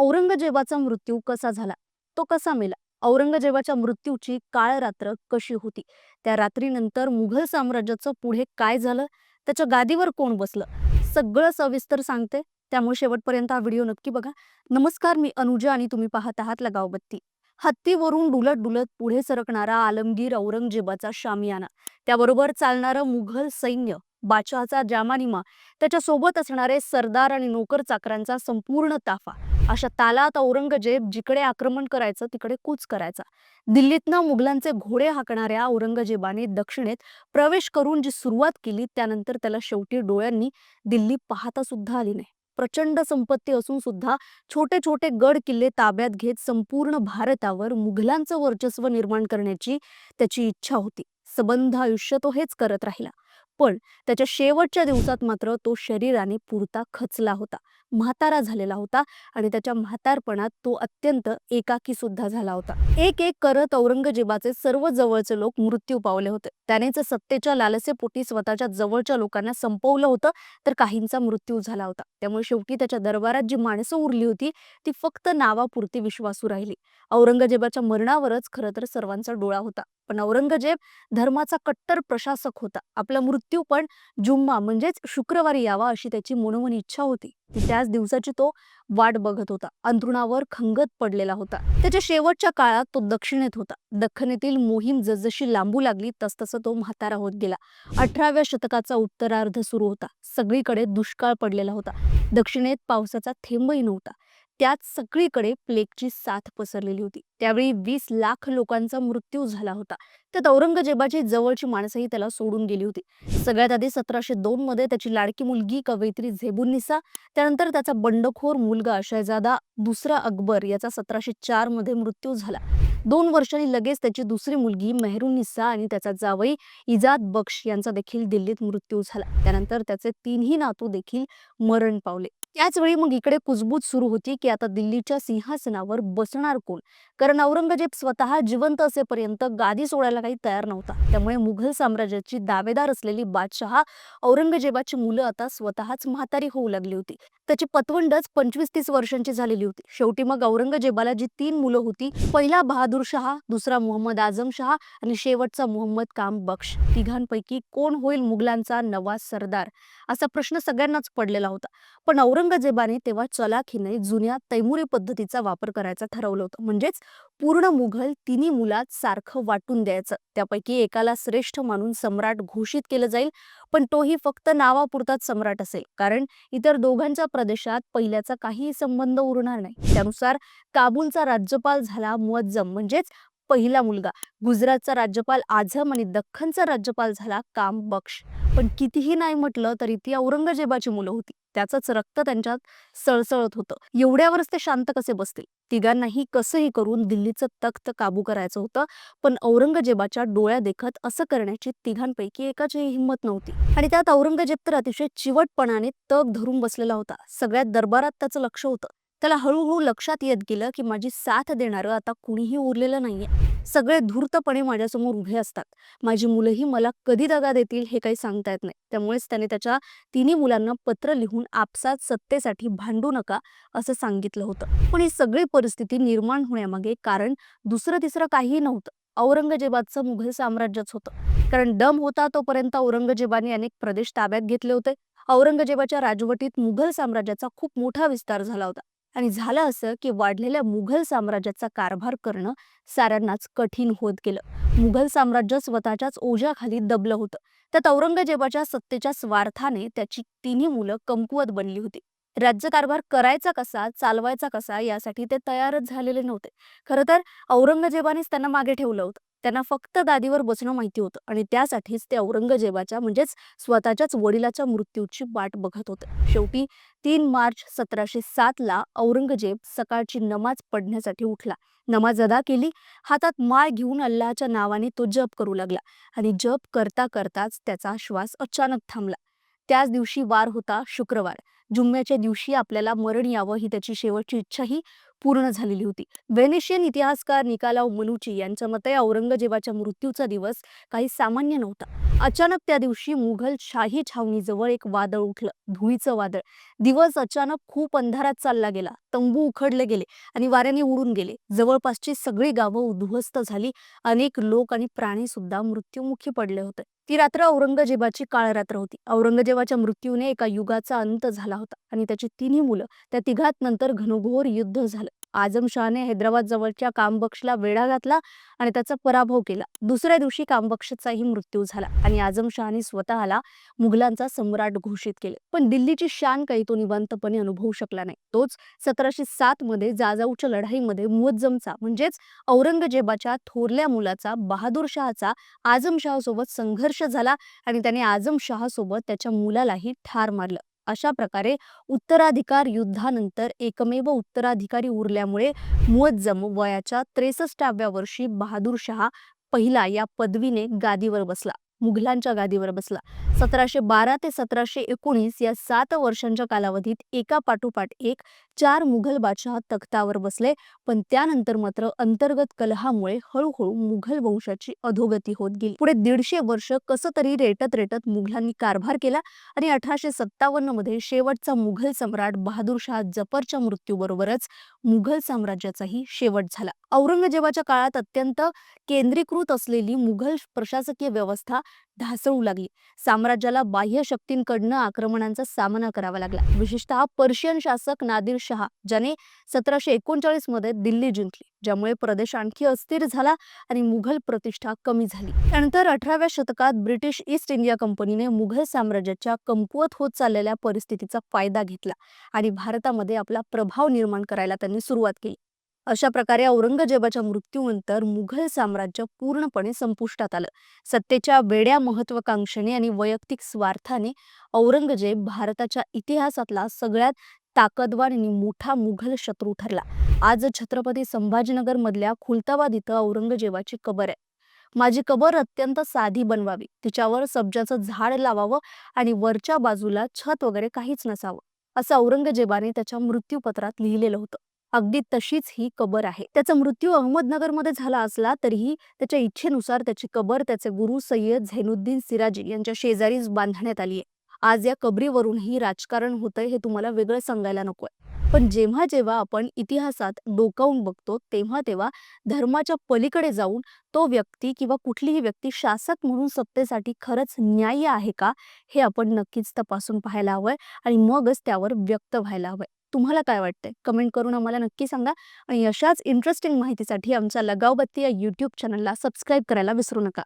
औरंगजेबाचा मृत्यू कसा झाला? तो कसा मेला? औरंगजेबाच्या मृत्यूची काळ रात्र कशी होती? त्या रात्रीनंतर मुघल साम्राज्याचं पुढे काय झालं? त्याच्या गादीवर कोण बसलं? सगळं सविस्तर सांगते. त्यामुळे शेवटपर्यंत हा व्हिडिओ नक्की बघा. नमस्कार मी अनुजा आणि तुम्ही पाहत आहात लगावबत्ती. हत्तीवरून डुलत डुलत पुढे सरकणारा आलमगीर औरंगजेबाचा शामियाना. त्याबरोबर चालणारं मुघल सैन्य बादशहाचा जामानिमा त्याच्या सोबत असणारे सरदार आणि नोकर चाकरांचा संपूर्ण ताफा. अशा तालात औरंगजेब जिकडे आक्रमण करायचं तिकडे कूच करायचा. दिल्लीतनं मुघलांचे घोडे हाकणाऱ्या औरंगजेबाने दक्षिणेत प्रवेश करून जी सुरुवात केली त्यानंतर त्याला शेवटी डोळ्यांनी दिल्ली पाहता सुद्धा आली नाही. प्रचंड संपत्ती असून सुद्धा छोटे छोटे गड किल्ले ताब्यात घेत संपूर्ण भारतावर मुघलांचं वर्चस्व निर्माण करण्याची त्याची इच्छा होती. सबंध आयुष्य तो हेच करत राहिला. पण त्याच्या शेवटच्या दिवसात मात्र तो शरीराने पुरता खचला होता. म्हातारा झालेला होता आणि त्याच्या म्हातारपणात तो अत्यंत एकाकी सुद्धा झाला होता. एक एक करत औरंगजेबाचे सर्व जवळचे लोक मृत्यू पावले होते. त्यानेच सत्तेच्या लालसेपोटी स्वतःच्या जवळच्या लोकांना संपवलं होतं तर काहींचा मृत्यू झाला होता. त्यामुळे शेवटी त्याच्या दरबारात जी माणसं उरली होती ती फक्त नावापुरती विश्वासू राहिली. औरंगजेबाच्या मरणावरच खरं तर सर्वांचा डोळा होता. पण औरंगजेब धर्माचा कट्टर प्रशासक होता. आपला मृत्यू मृत्यू पण जुम्मा म्हणजेच शुक्रवारी यावा अशी त्याची मनोमन इच्छा होती. ती त्याच दिवसाची तो वाट बघत होता. अंथरुणावर खंगत पडलेला होता. त्याच्या शेवटच्या काळात तो दक्षिणेत होता. दख्खनेतील मोहीम जसजशी लांबू लागली तसतसं तो म्हातारा होत गेला. अठराव्या शतकाचा उत्तरार्ध सुरू होता. सगळीकडे दुष्काळ पडलेला होता. दक्षिणेत पावसाचा थेंबही नव्हता. त्यात सगळीकडे प्लेगची साथ पसरलेली होती. त्यावेळी वीस लाख लोकांचा मृत्यू झाला होता. त्यात औरंगजेबाची जवळची माणसंही त्याला सोडून गेली होती. सगळ्यात आधी सतराशे दोन मध्ये त्याची लाडकी मुलगी कवयित्री झेबुन्निसा त्यानंतर त्याचा बंडखोर मुलगा शहजादा दुसरा अकबर याचा सतराशे चारमध्ये मृत्यू झाला. दोन वर्षांनी लगेच त्याची दुसरी मुलगी मेहरुन्निसा आणि त्याचा जावई इजाद बक्ष यांचा देखील दिल्लीत मृत्यू झाला. त्यानंतर त्याचे तीनही नातू देखील मरण पावले. त्याच वेळी मग इकडे कुजबूज सुरू होती की आता दिल्लीच्या सिंहासनावर बसणार कोण? कारण औरंगजेब स्वतः जिवंत असेपर्यंत गादी सोडायला काही तयार नव्हता. त्यामुळे मुघल साम्राज्याची दावेदार असलेली बादशहा औरंगजेबाची मुलं आता स्वतःच म्हातारी होऊ लागली होती. त्याची पतवंडच पंचवीस तीस वर्षांची झालेली होती. शेवटी मग औरंगजेबाला जी तीन मुलं होती पहिला बहादूर शहा दुसरा मोहम्मद आझम शहा आणि शेवटचा मोहम्मद काम बक्ष तिघांपैकी कोण होईल मुघलांचा नवा सरदार? असा प्रश्न सगळ्यांनाच पडलेला होता. पण औरंगजेबाने तेव्हा चलाखीने जुन्या तैमुरी पद्धतीचा वापर करायचा ठरवलं होतं. म्हणजेच पूर्ण मुघल तिन्ही मुलात सारखं वाटून द्यायचं. त्यापैकी एकाला श्रेष्ठ मानून सम्राट घोषित केलं जाईल पण तोही फक्त नावापुरताच सम्राट असेल. कारण इतर दोघांचा प्रदेशात पहिल्याचा काहीही संबंध उरणार नाही. त्यानुसार काबूलचा राज्यपाल झाला मुअज्जम. म्हणजेच पहिला मुलगा. गुजरातचा राज्यपाल आझम आणि दख्खनचा राज्यपाल झाला काम बक्ष पण कितीही नाही म्हटलं तरी ती औरंगजेबाची मुलं होती. त्याचंच रक्त त्यांच्यात सळसळत होतं. एवढ्यावरच ते शांत कसे बसतील? तिघांनाही कसंही करून दिल्लीचं तख्त काबू करायचं होतं पण औरंगजेबाच्या डोळ्या देखत असं करण्याची तिघांपैकी एकाचीही हिंमत नव्हती. आणि त्यात औरंगजेब तर अतिशय चिवटपणाने तग धरून बसलेला होता. सगळ्यात दरबारात त्याचं लक्ष होतं. त्याला हळूहळू लक्षात येत गेलं की माझी साथ देणारं आता कुणीही उरलेलं नाहीये. सगळे धूर्तपणे माझ्यासमोर उभे असतात. माझी मुलंही मला कधी दगा देतील हे काही सांगता येत नाही. त्यामुळेच त्याने त्याच्या तिन्ही मुलांना पत्र लिहून आपसात सत्तेसाठी भांडू नका असं सांगितलं होतं. पण ही सगळी परिस्थिती निर्माण होण्यामागे कारण दुसरं तिसरं काहीही नव्हतं. औरंगजेबाचं मुघल साम्राज्यच होतं. कारण दम होता तोपर्यंत औरंगजेबाने अनेक प्रदेश ताब्यात घेतले होते. औरंगजेबाच्या राजवटीत मुघल साम्राज्याचा खूप मोठा विस्तार झाला होता. आणि झालं असं की वाढलेल्या मुघल साम्राज्याचा कारभार करणं साऱ्यांनाच कठीण होत गेलं. मुघल साम्राज्य स्वतःच्याच ओझ्याखाली दबलं होतं. त्यात औरंगजेबाच्या सत्तेच्या स्वार्थाने त्याची तिन्ही मुलं कमकुवत बनली होती. राज्यकारभार करायचा कसा चालवायचा कसा यासाठी ते तयारच झालेले नव्हते. खरं तर औरंगजेबानेच त्यांना मागे ठेवलं होतं. त्यांना फक्त दादीवर बसणं माहिती होतं आणि त्यासाठीच ते औरंगजेबाच्या म्हणजेच स्वतःच्याच वडिलाच्या मृत्यूची वाट बघत होते. शेवटी तीन मार्च सतराशे सात ला औरंगजेब सकाळची नमाज पडण्यासाठी उठला. नमाज अदा केली. हातात माळ घेऊन अल्लाच्या नावाने तो जप करू लागला आणि जप करता करताच त्याचा श्वास अचानक थांबला. त्याच दिवशी वार होता शुक्रवार. जुम्म्याच्या दिवशी आपल्याला मरण यावं ही त्याची शेवटची इच्छाही पूर्ण झालेली होती. व्हेनेशियन इतिहासकार निकालाव मनुची यांच्या मते औरंगजेबाच्या मृत्यूचा दिवस काही सामान्य नव्हता. अचानक त्या दिवशी मुघल शाही छावणीजवळ एक वादळ उठलं. धुळीचं वादळ. दिवस अचानक खूप अंधारात चालला गेला. तंबू उखडले गेले आणि वाऱ्याने उडून गेले. जवळपासची सगळी गावं उद्ध्वस्त झाली. अनेक लोक आणि प्राणी सुद्धा मृत्युमुखी पडले होते. ती रात्र औरंगजेबाची काळ रात्र होती. औरंगजेबाच्या मृत्यूने एका युगाचा अंत झाला होता आणि त्याची तिन्ही मुलं त्या तिघात नंतर घनघोर युद्ध झालं. आजमशहाने हैदराबाद जवळच्या कामबक्षला वेढा घातला आणि त्याचा पराभव केला. दुसऱ्या दिवशी कामबक्षचाही मृत्यू झाला आणि आजमशहाने स्वतःला मुघलांचा सम्राट घोषित केले. पण दिल्लीची शान काही तो निवांतपणे अनुभवू शकला नाही. तोच सतराशे सात मध्ये जाजाऊच्या लढाईमध्ये मुअज्जमचा म्हणजेच औरंगजेबाच्या थोरल्या मुलाचा बहादूर शहाचा आजमशहासोबत संघर्ष झाला आणि त्याने आजमशहासोबत त्याच्या मुलालाही ठार मारलं. अशा प्रकारे उत्तराधिकार युद्धानंतर एकमेव उत्तराधिकारी उरल्यामुळे मुअज्जम वयाच्या त्रेसष्टाव्या वर्षी बहादूर शहा पहिला या पदवीने गादीवर बसला. मुघलांच्या गादीवर बसला. सतराशे बारा ते सतराशे एकोणीस या सात वर्षांच्या कालावधीत एका पाठोपाठ एक चार मुघल बादशाह तख्तावर बसले. पण त्यानंतर मात्र अंतर्गत कलहामुळे हळूहळू मुघल वंशाची अधोगती होत गेली. पुढे दीडशे वर्ष कसं तरी रेटत रेटत मुघलांनी कारभार केला आणि अठराशे सत्तावन्नमध्ये शेवटचा मुघल सम्राट बहादूर शाह जफरच्या मृत्यूबरोबरच मुघल साम्राज्याचाही शेवट झाला. औरंगजेबाच्या काळात अत्यंत केंद्रीकृत असलेली मुघल प्रशासकीय व्यवस्था ढासळू लागली. साम्राज्याला बाह्य शक्तींकडनं आक्रमणांचा सामना करावा लागला. विशेषतः पर्शियन शासक नादिर शहा ज्याने सतराशे एकोणचाळीसमध्ये दिल्ली जिंकली ज्यामुळे प्रदेश आणखी अस्थिर झाला आणि मुघल प्रतिष्ठा कमी झाली. त्यानंतर अठराव्या शतकात ब्रिटिश ईस्ट इंडिया कंपनीने मुघल साम्राज्याच्या कमकुवत होत चाललेल्या परिस्थितीचा फायदा घेतला आणि भारतामध्ये आपला प्रभाव निर्माण करायला त्यांनी सुरुवात केली. अशा प्रकारे औरंगजेबाच्या मृत्यूनंतर मुघल साम्राज्य पूर्णपणे संपुष्टात आलं. सत्तेच्या वेड्या महत्वाकांक्षेने आणि वैयक्तिक स्वार्थाने औरंगजेब भारताच्या इतिहासातला सगळ्यात ताकदवान आणि मोठा मुघल शत्रू ठरला. आज छत्रपती संभाजीनगर मधल्या खुलताबाद इथं औरंगजेबाची कबर आहे. माझी कबर अत्यंत साधी बनवावी. तिच्यावर सब्जाचं झाड लावावं आणि वरच्या बाजूला छत वगैरे काहीच नसावं असं औरंगजेबाने त्याच्या मृत्यूपत्रात लिहिलेलं होतं. अगदी तशीच ही कबर आहे. त्याचा मृत्यू अहमदनगरमध्ये झाला असला तरीही त्याच्या इच्छेनुसार त्याची कबर त्याचे गुरु सय्यद झैनुद्दीन सिराजी यांच्या शेजारीच बांधण्यात आली आहे. आज या कबरीवरूनही राजकारण होतंय हे तुम्हाला वेगळं सांगायला नकोय पण जेव्हा जेव्हा आपण इतिहासात डोकावून बघतो तेव्हा तेव्हा धर्माच्या पलीकडे जाऊन तो व्यक्ती किंवा कुठलीही व्यक्ती शासक म्हणून सत्तेसाठी खरंच न्याय्य आहे का हे आपण नक्कीच तपासून पाहायला हवंय आणि मगच त्यावर व्यक्त व्हायला हवंय. तुम्हाला काय वाटतंय? कमेंट करून आम्हाला नक्की सांगा आणि अशाच इंटरेस्टिंग माहितीसाठी आमच्या लगावबत्ती या यूट्यूब चॅनलला सबस्क्राईब करायला विसरू नका.